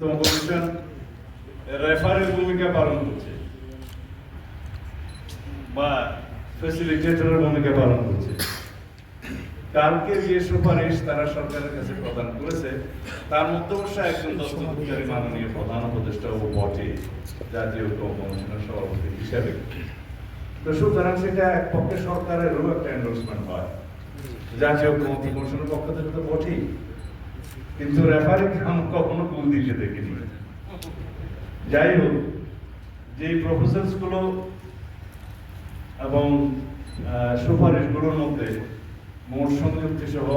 Commission ভূমিকা পালন করছে। বা ফ্যাসিলিটেটরের ভূমিকা পালন করছে। কালকে যে সুপারিশ তারা সরকারের কাছে প্রদান করেছে, তার মধ্যে অবশ্য একজন দস্তখতকারী মাননীয় প্রধান উপদেষ্টা ও বটে, জাতীয় কমিশনের সভাপতি হিসেবে। তো সুতরাং সেটা এক পক্ষে সরকারেরও একটা এন্ডোর্সমেন্ট হয়। জাতীয় কমিশনের পক্ষ থেকে তো বটেই। কিন্তু রেফারি আমি কখনো কুল দিতে দেখিনি। যাই হোক, যে প্রপোজালসগুলো এবং সুপারিশগুলোর মধ্যে মোট সংযুক্তি সহ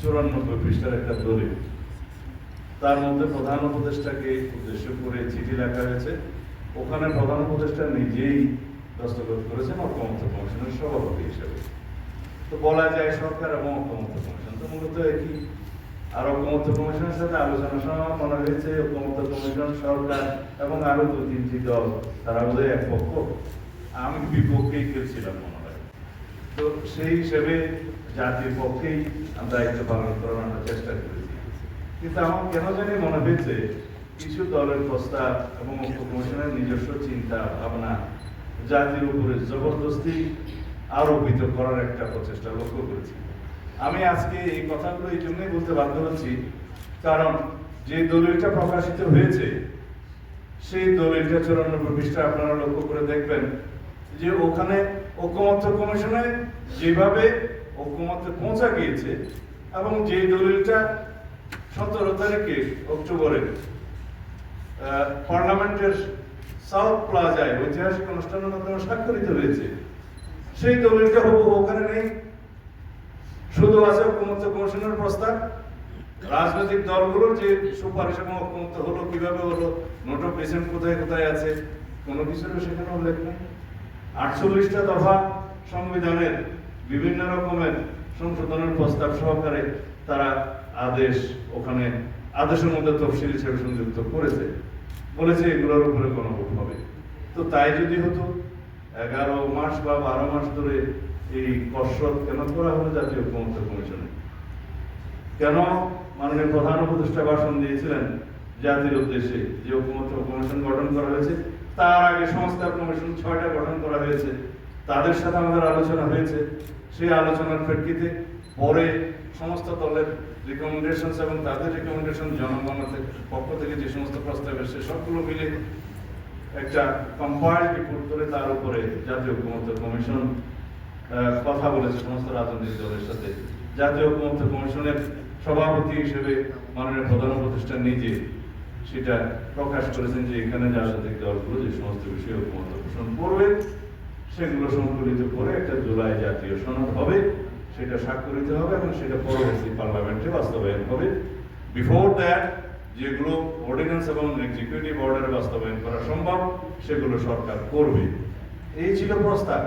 চুরানব্বই পৃষ্ঠার একটা দলিল। তার মধ্যে প্রধান উপদেষ্টাকে উদ্দেশ্য করে চিঠি লেখা হয়েছে। ওখানে প্রধান উপদেষ্টা নিজেই দস্তখত করেছেন, ঐক্যমত্য কমিশনের সভাপতি হিসেবে। তো বলা যায় সরকার এবং ঐক্যমত্য কমিশন। তো মূলত একই আর ঐক্যমত্য কমিশনের সাথে আলোচনা সময় মনে হয়েছে। ঐক্যমত্য কমিশন, সরকার এবং আরও দু তিনটি দল, তারা বোধহয় এক পক্ষ আমি বিপক্ষেই খেলছিলাম মনে হয়। তো সেই হিসেবে জাতির পক্ষেই আমি দায়িত্ব পালন করার চেষ্টা করেছি। কিন্তু আমার কেন জানি মনে হয়েছে, কিছু দলের প্রস্তাব এবং ঐক্য কমিশনের নিজস্ব চিন্তা, ভাবনা জাতির উপরে জবরদস্তি আরোপিত করার একটা প্রচেষ্টা লক্ষ্য করেছি। আমি আজকে এই কথাগুলো এই জন্যই বলতে বাধ্য হচ্ছি, কারণ যে দলিলটা প্রকাশিত হয়েছে, সেই দলিলটা চুরানব্বই পৃষ্ঠা আপনারা লক্ষ্য করে দেখবেন যে ওখানে ঐক্যমত্য কমিশনে যেভাবে ঐক্যমত্যে পৌঁছা গিয়েছে এবং যে দলিলটা সতেরো তারিখে অক্টোবরে পার্লামেন্টের সাউথ প্লাজায় ঐতিহাসিক অনুষ্ঠানের মাধ্যমে স্বাক্ষরিত হয়েছে, সেই দলিলটা ওখানে নেই। শুধু আছে ঐক্যমত্য কমিশনের প্রস্তাব। রাজনৈতিক দলগুলোর যে সুপারিশ এবং ঐক্যমত্য হলো, কীভাবে হলো, নোট অফ কোথায় কোথায় আছে, কোনো কিছুরও সেখানে উল্লেখ নেই। আটচল্লিশটা দফা সংবিধানের বিভিন্ন রকমের সংশোধনের প্রস্তাব সহকারে তারা আদেশ, ওখানে আদেশের মধ্যে তফসিল হিসেবে সংযুক্ত করেছে। বলেছে এগুলোর উপরে কোনো হবে। তো তাই যদি হতো, এগারো মাস বা বারো মাস ধরে এই কসরত কেন করা হলো জাতীয় ঐক্যমত্য কমিশনে? কেন মাননীয় প্রধান উপদেষ্টা ভাষণ দিয়েছিলেন জাতির উদ্দেশ্যে যে ঐক্যমত্য কমিশন গঠন করা হয়েছে? তার আগে সংস্কার কমিশন ছয়টা গঠন করা হয়েছে। তাদের সাথে আমাদের আলোচনা হয়েছে। সেই আলোচনার প্রেক্ষিতে পরে সমস্ত দলের রিকমেন্ডেশন এবং তাদের রিকমেন্ডেশন জনগণের পক্ষ থেকে যে সমস্ত প্রস্তাব এসেছে, সবগুলো মিলে একটা কম্পাইল্ড রিপোর্ট করে তার উপরে জাতীয় ঐক্যমত্য কমিশন কথা বলেছে সমস্ত রাজনৈতিক দলের সাথে। জাতীয় ঐক্যমত্য কমিশনের সভাপতি হিসেবে মাননীয় প্রধান উপদেষ্টা নিজে সেটা প্রকাশ করেছেন যে এখানে রাজনৈতিক দলগুলো যে সমস্ত বিষয়ে ঐক্যমত্য পোষণ করবে, সেগুলো সংকলিত করে একটা জুলাই জাতীয় সনদ হবে, সেটা স্বাক্ষরিত হবে এবং সেটা পরবর্তী পার্লামেন্টে বাস্তবায়ন হবে। বিফোর দ্যাট যেগুলো অর্ডিন্যান্স এবং এক্সিকিউটিভ অর্ডারে বাস্তবায়ন করা সম্ভব, সেগুলো সরকার করবে। এই ছিল প্রস্তাব।